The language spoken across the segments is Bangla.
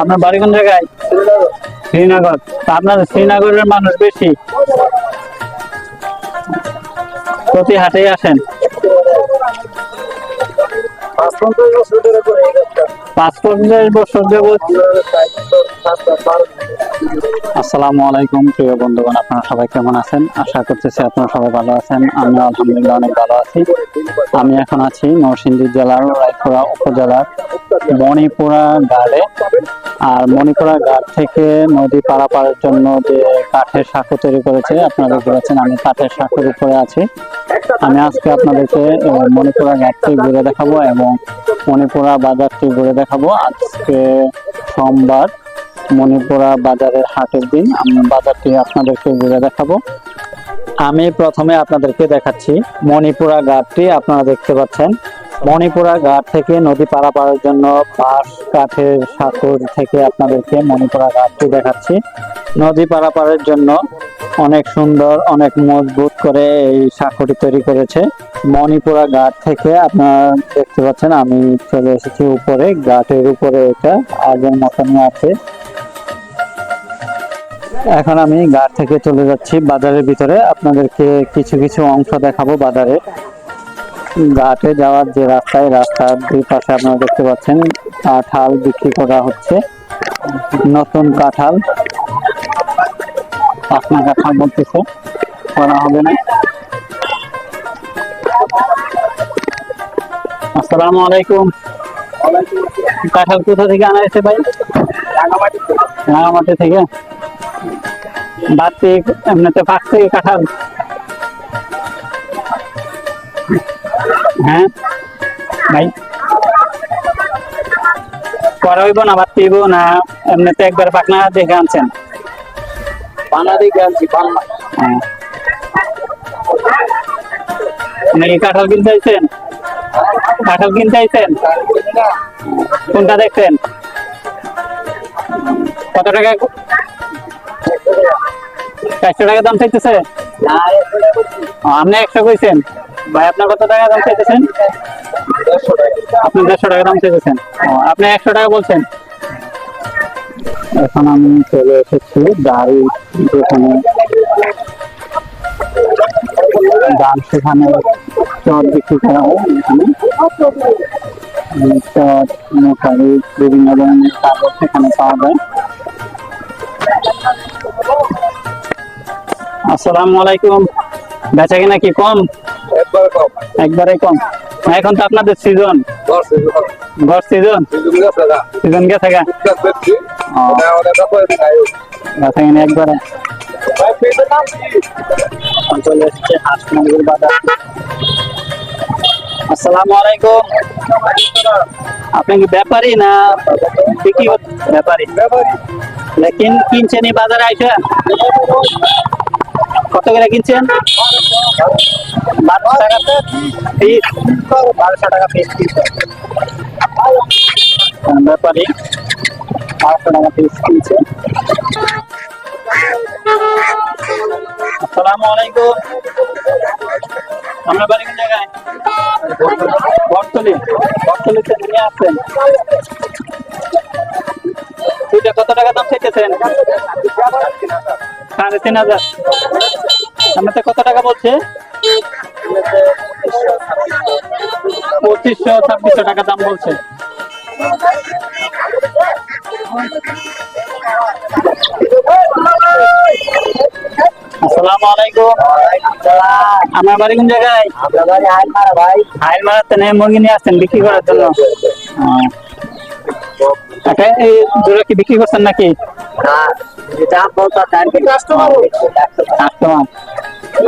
আপনার বাড়ি কোন জায়গায়? শ্রীনগর। আপনার শ্রীনগরের মানুষ বেশি। প্রতি হাটেই আসেন। পাঁচ পঞ্চাশ বছর যাবৎ আসসালামু আলাইকুম, প্রিয় বন্ধুগণ, আপনারা সবাই কেমন আছেন? আশা করতেছি আপনারা সবাই ভালো আছেন। আমি আলহামদুলিল্লাহ অনেক ভালো আছি। আমি এখন আছি নরসিংদী জেলার রায়পুরা উপজেলার মণিপুরা গাড়ে আর মণিপুরা ঘাট থেকে নদী পারাপারের জন্য যে কাঠের সাঁকো তৈরি করেছে, আপনারা পাচ্ছেন আমি কাঠের সাঁকোর উপরে আছি। আমি আজকে আপনাদেরকে মণিপুরা ঘাটটি ঘুরে দেখাবো এবং মণিপুরা বাজারটি ঘুরে দেখাবো। আজকে সোমবার মণিপুরা বাজারের হাটের দিন। আমি বাজারটি আপনাদেরকে ঘুরে দেখাবো। আমি প্রথমে আপনাদেরকে দেখাচ্ছি মণিপুরা ঘাটটি। আপনারা দেখতে পাচ্ছেন মণিপুরা ঘাট থেকে নদী পারাপারের জন্য বাঁশ, কাঠের সাঁকর থেকে আপনাদেরকে মণিপুরা ঘাটটি দেখাচ্ছি। নদী পারাপারের জন্য অনেক সুন্দর, অনেক মজবুত করে এই সাঁকোটি তৈরি করেছে। মণিপুরা ঘাট থেকে আপনারা দেখতে পাচ্ছেন, আমি চলে এসেছি উপরে। ঘাটের উপরে এটা আগের মতনই আছে। এখন আমি ঘাট থেকে চলে যাচ্ছি বাজারের ভিতরে। আপনাদেরকে কিছু কিছু অংশ দেখাবো বাজারে। ঘাটে যাওয়ার যে রাস্তায়, রাস্তার দুই পাশে আপনারা দেখতে পাচ্ছেন কাঁঠাল বিক্রি করা হচ্ছে। নতুন কাঁঠাল। পাখনা কাঁঠাল বলতেছে, করা হবে না। আসসালামু আলাইকুম। কাঁঠাল কোথা থেকে আনা হয়েছে ভাই? রাঙামাটি থেকে? বাড়তি এমনিতে পাকছে কাঁঠাল। হ্যাঁ? ভাই। করা হইব না বাড়তি হইব না এমনিতে একবার পাকনা দেখে আনছেন। পানা দিয়ে আনছি পান্না হ্যাঁ। কাঁঠাল কিনতে আইছেন? কাঁঠাল কিনতে আইছেন? কোনটা দেখছেন? কত টাকা? চারশো টাকা দাম চাইতেছে? আপনি একশো কইছেন। ভাই, আপনার কত টাকা দাম চাইতেছেন? আপনি দেড়শো টাকা দাম চাইতেছেন। আপনি একশো টাকা বলছেন। এখন আমি চলে এসেছি গাড়ি যেখানে। গান সেখানে চট বিক্রি করা হয় চট মোটারি বিভিন্ন ধরনের কাগজ সেখানে পাওয়া যায়। আসসালামু আলাইকুম। বেচা কিনা কি কম? একবারে কম। এখন তো আপনাদের সিজন ঘর সিজন সিজন গেছে গা। বেচা কিনা একবারে। চলে এসেছে হাঁস মুরগির বাজার। আসসালামু আলাইকুম। আপনি কি ব্যাপারী না বিক্রি কর- ব্যাপারী। ব্যাপারী লেকিন কিনছেন এই বাজারে আইসা? কত করে কিনছেন? বারোশো টাকা পিস বারোশো টাকা পিস ব্যাপারী, বারোশো টাকা পিস কিনছে আসসালামু আলাইকুম। আমরা বাড়ি কোন জায়গায়? বটতলি বটতলিতে নিয়ে আসছেন দুইটা কত টাকা দাম চাইতেছেন? সাড়ে তিন হাজার। আমাতে কত টাকা বলছে? পঁচিশশো, ছাব্বিশশো টাকা দাম বলছে। আসসালামু আলাইকুম। আমার বাড়ি কোন জায়গায়? আপনার বাড়ি আইন মারা ভাই। হাইল মারাতে নেই মুরগি নিয়ে আসছেন বিক্রি করার জন্য। আহ, আচ্ছা, এই দূরে কি বিক্রি করছেন নাকি?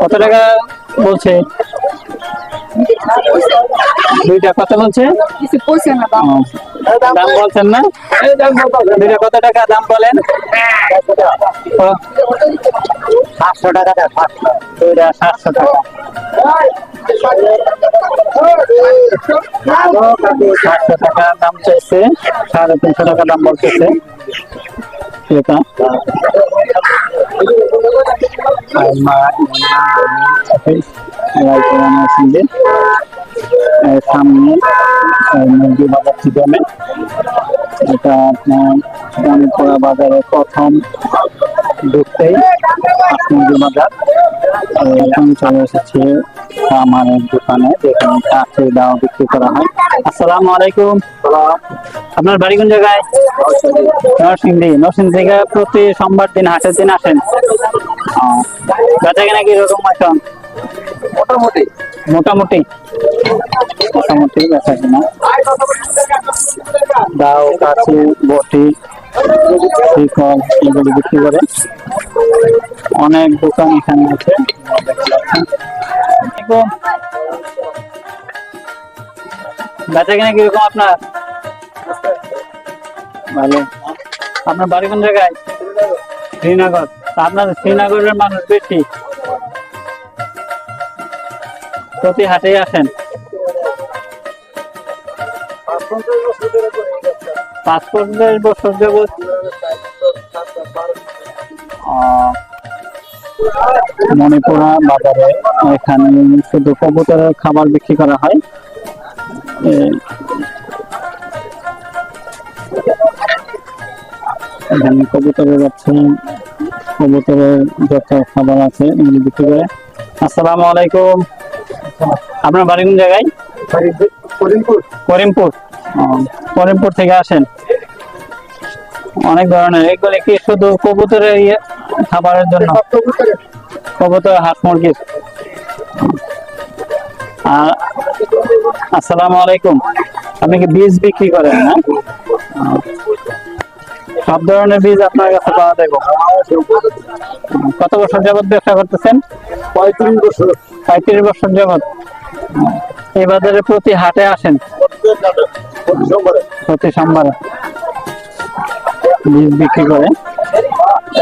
কত টাকা বলছে? দুইটা কত বলছে কিছু পয়সা না দাম দাম বলছেন না দুইটা কত টাকা দাম বলেন সাতশো টাকা দুইটা সাতশো টাকা সাতশো টাকা দাম চাইছে সাড়ে তিনশো টাকা দাম বলতেছে আর মা- সামনে মুরগি বাজার ঠিকানে এটা আপনার মণিপুরা বাজারে প্রথম ঢুকতেই মুরগি বাজার। এখন চলে এসেছে আমার দোকানে যেখানে কাঠের দাও বিক্রি করা হয়। আসসালামু আলাইকুম। আপনার বাড়ি কোন জায়গায়? নরসিংদী। নরসিংদী থেকে প্রতি সোমবার দিন হাটের দিন আসেন? বেচা কেনা কীরকম এখন? মোটামুটি। মোটামুটি। মোটামুটি বেচা দাও বটি শিকল এগুলি বিক্রি করে অনেক দোকান এখানে আছে। বেচা কিনা কীরকম আপনার ভালো আপনার বাড়ি কোন জায়গায় শ্রীনগর আপনার শ্রীনগরের মানুষ বেশি প্রতি হাটেই আসেন। পাঁচ পঞ্চাশ বছর যাবৎ। মণিপুরা বাজারে এখানে শুধু কবুতরের খাবার বিক্রি করা হয়। এখানে কবুতরের হচ্ছে কবুতরের যত খাবার আছে, এগুলি বিক্রি করে। আসসালামু আলাইকুম। আপনার বাড়ি কোন জায়গায়? করিমপুর। করিমপুর। করিমপুর থেকে আসেন। অনেক ধরনের। এগুলি কি শুধু কবুতরের ইয়ে খাবারের জন্য? কবুতর হাঁস মুরগির আর আসসালামু আলাইকুম। আপনি কি বীজ বিক্রি করেন না সব ধরনের বীজ আপনার কাছে পাওয়া যাবে। কত বছর যাবত ব্যবসা করতেছেন? পঁয়ত্রিশ বছর। পঁয়ত্রিশ বছর যাবত এই বাজারে প্রতি হাটে আসেন। প্রতি সোমবার। বীজ বিক্রি করে।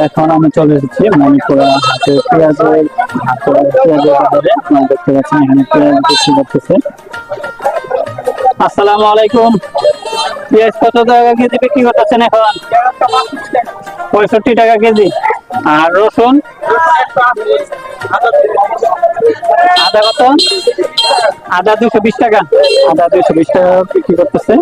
এখন আমি চলে এসেছি মণিপুরা হাটে পেঁয়াজের পেঁয়াজের বাজারে। দেখতে পাচ্ছেন এখানে পেঁয়াজ বিক্রি করতেছে। আসসালামু আলাইকুম। পেঁয়াজ কত টাকা কেজি বিক্রি করতেছেন এখন পঁয়ষট্টি টাকা কেজি আর রসুন আদা কত আদা দুশো বিশ টাকা আদা দুশো বিশ টাকা বিক্রি করতেছে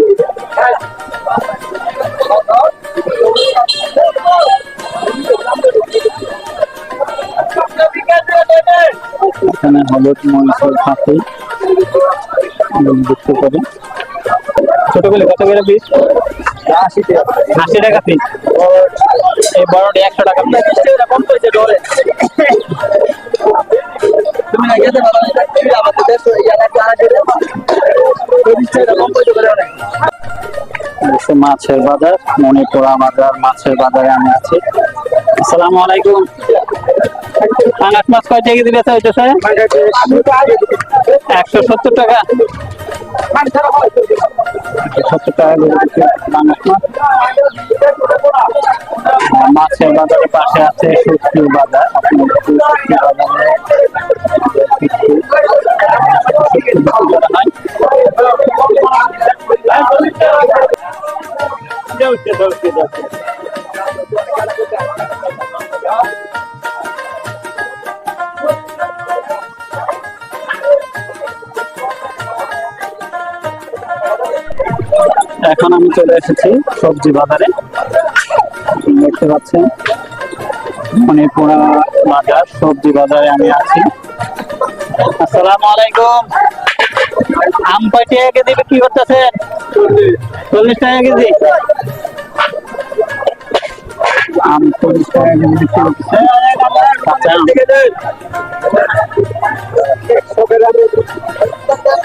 এখানে হলুদ মরিচের ফাঁকি বিক্রি করে ছোটগুলি কত করে পিস আশি টাকা পিস এই বড়টি একশো টাকা তুমি না তুমি আমাদের দেশ মাছের বাজার, মণিপুরা বাজার মাছের বাজারে আমি আছি। আসসালামু আলাইকুম। পাঙাশ মাছ কয় কেজি বেচা একশো সত্তর টাকা। মাছের বাজারের পাশে আছে শুক্তি বাজার। এখন আমি চলে এসেছি সবজি বাজারে। দেখতে পাচ্ছেন, মণিপুরা বাজার, সবজি বাজারে আমি আছি। আসসালামু আলাইকুম। আম টাকা কেজি বিক্রি করতেছেন? চল্লিশ টাকা কেজি। আম চল্লিশ টাকা কেজি বিক্রি করতেছে।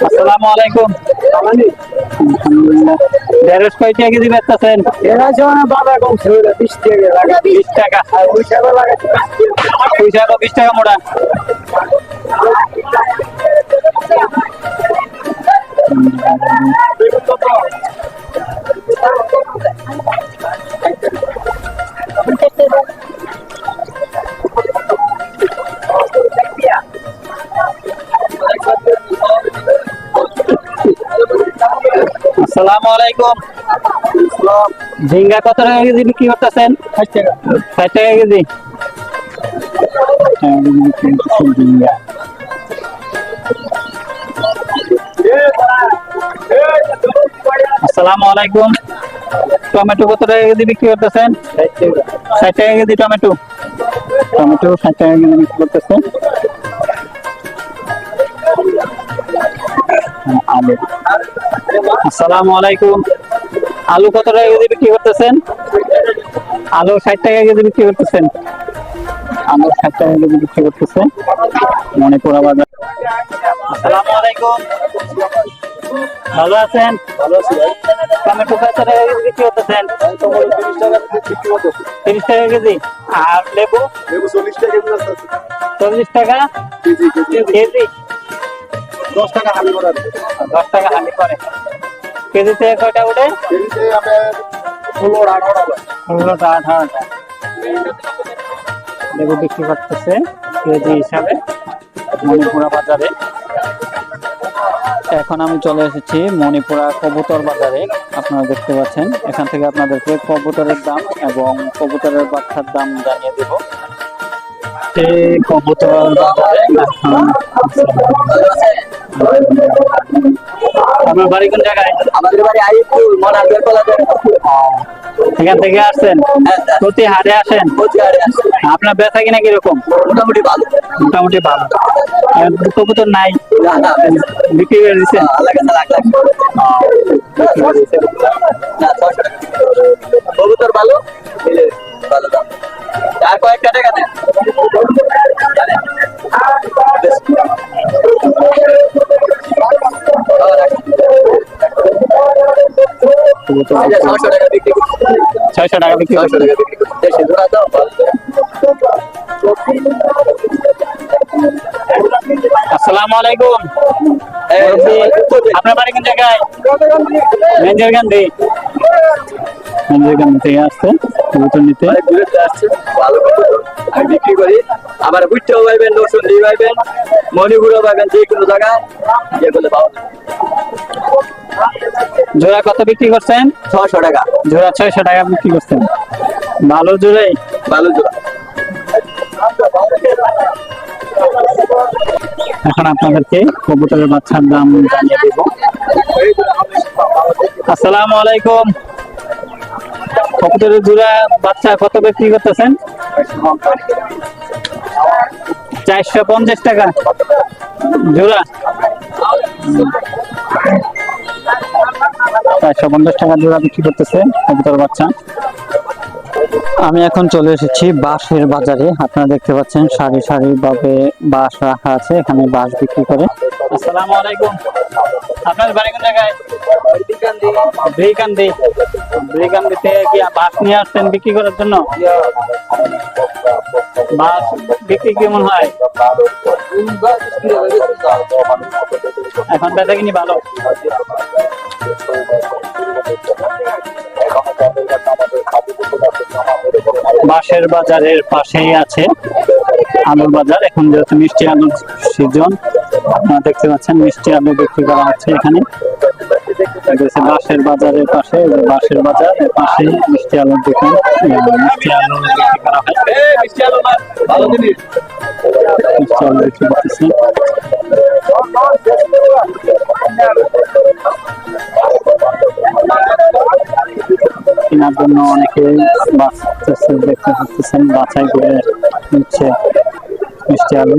আসসালামু আলাইকুম। আলহামদুলিল্লাহ। ঢেঁড়স কয় টাকা কেজি বেচতেছেন? বাবা কমছে বিশ টাকা বিশ টাকা। পয়সা বিশ টাকা মোটা। আসসালামু আলাইকুম। ঝিঙ্গা কত টাকা কেজি বিক্রি করতেছেন? ষাট টাকা। ষাট টাকা কেজি। ঝিঙ্গা আসসালামু আলাইকুম। টমেটো কত টাকা কেজি বিক্রি করতেছেন? ষাট টাকা কেজি টমেটো। টমেটো ষাট টাকা কেজি বিক্রি করতেছেন। আসসালামু আলাইকুম। আলু কত টাকা কেজি বিক্রি করতেছেন? আলু ষাট টাকা কেজি বিক্রি করতেছেন। আলু ষাট টাকা কেজি বিক্রি করতেছে মণিপুরা বাজার। আসসালামু আলাইকুম। ভালো আছেন? ভালো আছি বিক্রি করতেছেন তিরিশ টাকা কেজি। আর লেবু? লেবু চল্লিশ টাকা কেজি চল্লিশ টাকা কেজি কেজি। কেজি। দশ টাকা হালি করার দশ টাকা হালি করে। কেজিতে কয়টা উঠে? কেজিতে ষোলোটা আঠারোটা। লেবু বিক্রি করতেছে। কেজি হিসাবে। মণিপুরা বাজারে। এখন আমি চলে এসেছি মণিপুরা কবুতর বাজারে। আপনারা দেখতে পাচ্ছেন এখান থেকে আপনাদেরকে কবুতরের দাম এবং কবুতরের বাচ্চার দাম জানিয়ে দেব। কবুতর বাজারে আপনার বাড়ি কোন জায়গায়? আমাদের বাড়ি আইপুর এখান থেকে আসছেন? হ্যাঁ। প্রতি হাটে আসেন? আপনার বেচা কিনা কীরকম? মোটামুটি ভালো। মোটামুটি ভালো। কবুতর নাই? বিক্রি করে দিচ্ছেন কবুতর ভালো ভালো দাম আর কয়েকটা টাকা দেন। ছশো টাকা বিক্রি ছয়শো টাকা বিক্রি করছেন টাকা বিক্রি আসসালামু আলাইকুম। আপনার বাড়ি কোন জায়গায়? মেঞ্জার গান্ধী। মেঞ্জার গান্ধী থেকে আসছে কবুতর নিতে। ভালো আমি বিক্রি করি। আবার বুঝতেও পাইবেন রসুন দিয়ে পাইবেন মণিপুরও পাইবেন যে কোনো জায়গায় যে পাওয়া জোড়া কত বিক্রি করছেন? ছশো টাকা। জোড়া ছয়শো টাকা বিক্রি করছেন। ভালো জোড়াই? ভালো জোড়া। এখন আপনাদেরকে কবুতরের বাচ্চার দাম জানিয়ে দেব। আসসালামু আলাইকুম। কবুতরের জোড়া বাচ্চা কত বিক্রি করতেছেন? চারশো পঞ্চাশ টাকা। জোড়া চারশো পঞ্চাশ টাকা জোড়া বিক্রি করতেছে কবুতর বাচ্চা। আমি এখন চলে এসেছি বাঁশের বাজারে। আপনারা দেখতে পাচ্ছেন সারি সারি ভাবে বাঁশ রাখা আছে, এখানে বাঁশ বিক্রি করে। আসসালামু আলাইকুম। আপনার বাড়ি কোন জায়গায়? বাঁশ নিয়ে আসছেন বিক্রি করার জন্য? বাঁশ বিক্রি কেমন হয়? এখন বেচা কিনি ভালো। বাঁশের বাজারের পাশেই আছে আলুর বাজার। এখন যেহেতু মিষ্টি আলুর সিজন আপনারা দেখতে পাচ্ছেন মিষ্টি আলু বিক্রি করা হচ্ছে এখানে। এটা হচ্ছে বাঁশের বাজারের পাশে এই যে বাঁশের বাজার এর পাশে মিষ্টি আলুর দোকান। এই মিষ্টি আলু বিক্রি করা হয়। এই মিষ্টি আলু মাছ, ভালো জিনিস। মিষ্টি আলু বিক্রি করতেছে। কেনার জন্য অনেকে বাঁচতেছে দেখতে পাচ্ছেন বাছাই করে নিচ্ছে মিষ্টি আলু।